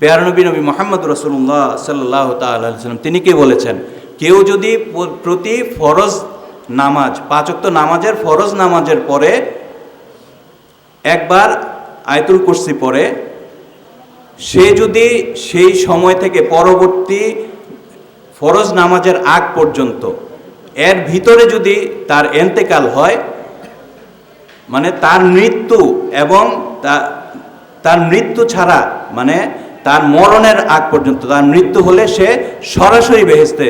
পেয়ারনবী নবী মোহাম্মদ রসুল্লাহ সাল্লাহ তাল্লাম তিনি কি বলেছেন? কেউ যদি প্রতি ফরজ নামাজ পাঁচক্ত নামাজের ফরজ নামাজের পরে একবার আয়তুল কুর্সি পরে সে যদি সেই সময় থেকে পরবর্তী ফরজ নামাজের আগ পর্যন্ত এর ভিতরে যদি তার এন্তেকাল হয় মানে তার মৃত্যু এবং তার মৃত্যু ছাড়া মানে তার মরণের আগ পর্যন্ত, তার মৃত্যু হলে সে সরাসরি বেহেস্তে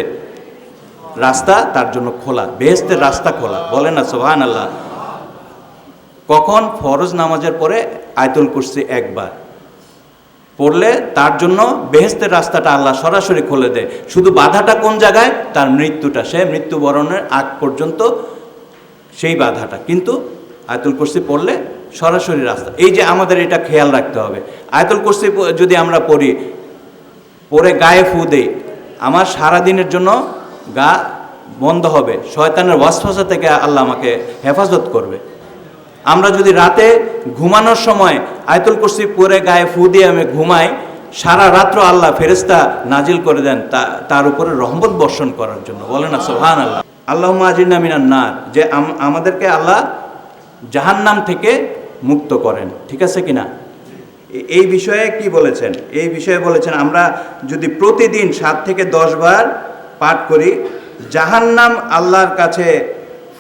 রাস্তা তার জন্য খোলা। বেহেস্তের রাস্তা খোলা। বলে না সোহান আল্লাহ কখন? ফরজ নামাজের পরে আয়তুল কুরসি একবার। পড়লে তার জন্য বেহেস্তের রাস্তাটা আল্লাহ সরাসরি খুলে দেয়। শুধু বাধাটা কোন জায়গায়? তার মৃত্যুটা। সে মৃত্যুবরণের আগ পর্যন্ত সেই বাধাটা। কিন্তু আয়তুল কুরসি পড়লে সরাসরি রাস্তা। এই যে আমাদের এটা খেয়াল রাখতে হবে। আয়তুল কুরসি যদি আমরা পড়ি পরে গায়ে ফু দেই, আমার সারা দিনের জন্য গা বন্ধ হবে। শয়তানের ওয়াসফাসা থেকে আল্লাহ আমাকে হেফাজত করবে। আমরা যদি রাতে ঘুমানোর সময় আয়তুল কুরসি পরে গায়ে ফু দিয়ে আমি ঘুমাই, সারা রাত্র আল্লাহ ফেরেস্তা নাজিল করে দেন তার উপরে রহমত বর্ষণ করার জন্য। বলে না সোহান আল্লাহ আল্লাহ আজিনা মিনান নার। যে আমাদেরকে আল্লাহ জাহান্নাম থেকে মুক্ত করেন, ঠিক আছে কিনা? এ- এই বিষয়ে কি বলেছেন? এই বিষয়ে বলেছেন, আমরা যদি প্রতিদিন সাত থেকে দশ বার পাঠ করি, জাহান্নাম আল্লাহর কাছে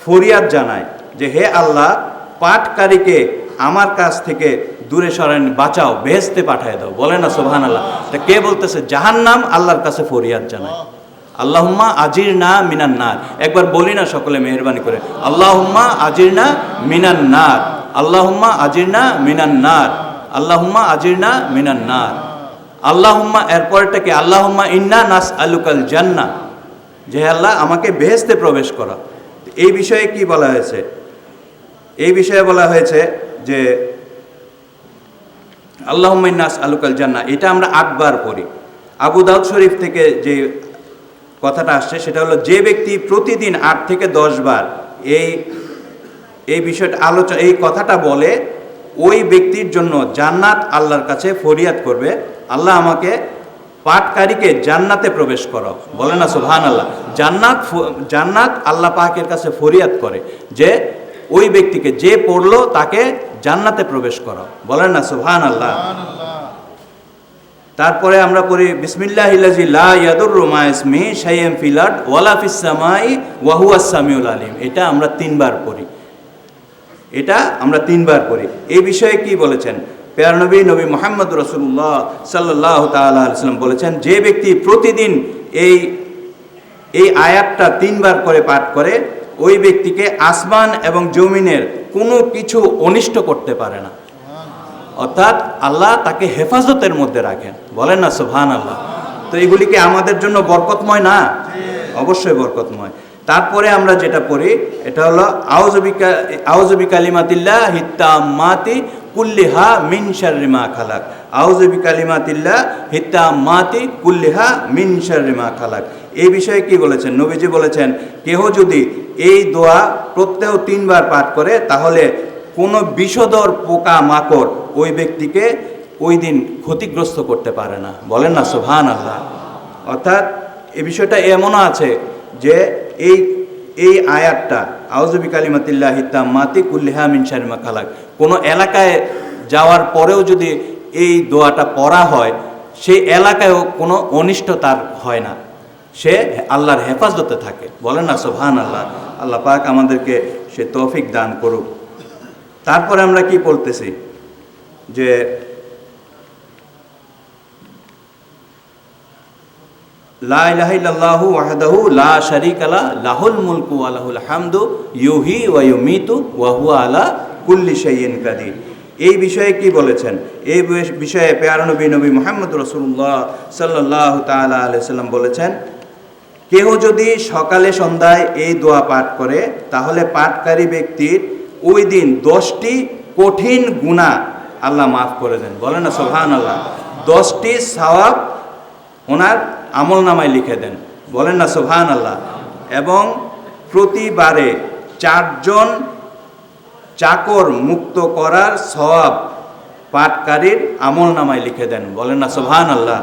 ফরিয়াদ জানায় যে, হে আল্লাহ, পাঠকারীকে আমার কাছ থেকে দূরে সরেন, বাঁচাও বেহেস্তে পাঠায় দাও। বলে না সোহান আল্লাহ তা কে বলতেছে? জাহান্নাম আল্লাহর কাছে ফরিয়াদ জানায়। আল্লাহুম্মা আজির না মিনান নার। একবার বলি না সকলে মেহরবানি করে। আল্লাহুম্মা আজির না মিনান নার। আল্লাহুম্মা আজির না মিনান নার। আল্লাহুম্মা আজির না মিনান নার। আল্লাহুম্মা এরপরটা কি? আল্লাহুম্মা ইন্না নাস আলুকাল জান্না। যে আল্লাহ, আমাকে বেহেস্তে প্রবেশ করা। এই বিষয়ে কি বলা হয়েছে? এই বিষয়ে বলা হয়েছে যে আল্লাহমিনাস আলুকাল জান্না। এটা আমরা আটবার পড়ি। আবু দাউদ শরীফ থেকে যে কথাটা আসছে, সেটা হলো যে ব্যক্তি প্রতিদিন আট থেকে দশ বার এই এই বিষয়টা আলোচনা এই কথাটা বলে, ওই ব্যক্তির জন্য জান্নাত আল্লাহর কাছে ফরিয়াদ করবে, আল্লাহ আমাকে পাটকারীকে জান্নাতে প্রবেশ করো। বলে না সুবহান আল্লাহ জান্নাত জান্নাত আল্লাহ পাকের কাছে ফরিয়াদ করে যে ওই ব্যক্তিকে যে পড়ল তাকে জান্নাতে প্রবেশ করো। বলেন না সুবহান আল্লাহ তারপরে আমরা পড়ি বিসমিল্লাহ ইল্লাজি লা ইয়াদুররু মা ইসমি শাইয়্যান ফিল আরদ ওয়ালা ফিস সামাই ওয়া সামিউল আলিম। এটা আমরা তিনবার পড়ি। এটা আমরা তিনবার পড়ি। এই বিষয়ে কি বলেছেন? পেয়ার নবী নবী মোহাম্মদ রসুল্লাহ সাল্লাহ তাল্লাম বলেছেন, যে ব্যক্তি প্রতিদিন এই এই আয়াতটা তিনবার করে পাঠ করে, ওই ব্যক্তিকে আসমান এবং জমিনের কোনো কিছু অনিষ্ট করতে পারে না। অর্থাৎ আল্লাহ তাকে হেফাজতের মধ্যে রাখেন। বলেন না সুবহান আল্লাহ তো এগুলিকে আমাদের জন্য বরকতময় না? অবশ্যই বরকতময়। তারপরে আমরা যেটা পড়ি, এটা হলো আউজবিকা আউজবি কালিমাতিল্লাহ হিত্তামাতি কুল্লিহা মিন শাররি মা খালাক। আউজবি কালিমাতিল্লাহ হিত্তামাতি কুল্লিহা মিন শাররি মা খালাক। এই বিষয়ে কি বলেছেন? নবীজি বলেছেন, কেহ যদি এই দোয়া প্রত্যেক তিনবার পাঠ করে, তাহলে কোনো বিষধর পোকা মাকড় ওই ব্যক্তিকে ওই দিন ক্ষতিগ্রস্ত করতে পারে না। বলেন না সোভান আল্লাহ অর্থাৎ এ বিষয়টা এমনও আছে যে এই এই আয়াতটা আউজবি কালিমাতিল্লাহ হিতাম মাতি কুল্লিহা মিন শারিমা খালাক। কোনো এলাকায় যাওয়ার পরেও যদি এই দোয়াটা পড়া হয়, সেই এলাকায়ও কোনো অনিষ্ট তার হয় না। সে আল্লাহর হেফাজতে থাকে। বলেন না সোভান আল্লাহ আল্লাহ পাক আমাদেরকে সে তৌফিক দান করুক। তারপরে আমরা কি বলতেছি? যে লা লাহুল মুলকু ওয়া লাহুল হামদু, ইউহি ওয়া ইউমিতু ওয়া আলা এই বিষয়ে কি বলেছেন? এই বিষয়ে পেয়ার নবী মোহাম্মদ রসুল্লাহ সাল্লাহ তাআলা আলাইহি সাল্লাম বলেছেন, কেহ যদি সকালে সন্ধ্যায় এই দোয়া পাঠ করে, তাহলে পাঠকারী ব্যক্তির ওই দিন দশটি কঠিন গুণা আল্লাহ মাফ করে দেন। বলেন না সোহান আল্লাহ দশটি সওয়াব ওনার আমল নামায় লিখে দেন। বলেন না সোহান আল্লাহ এবং প্রতিবারে চারজন চাকর মুক্ত করার সওয়াব পাঠকারীর আমল নামায় লিখে দেন। বলেন না সোহান আল্লাহ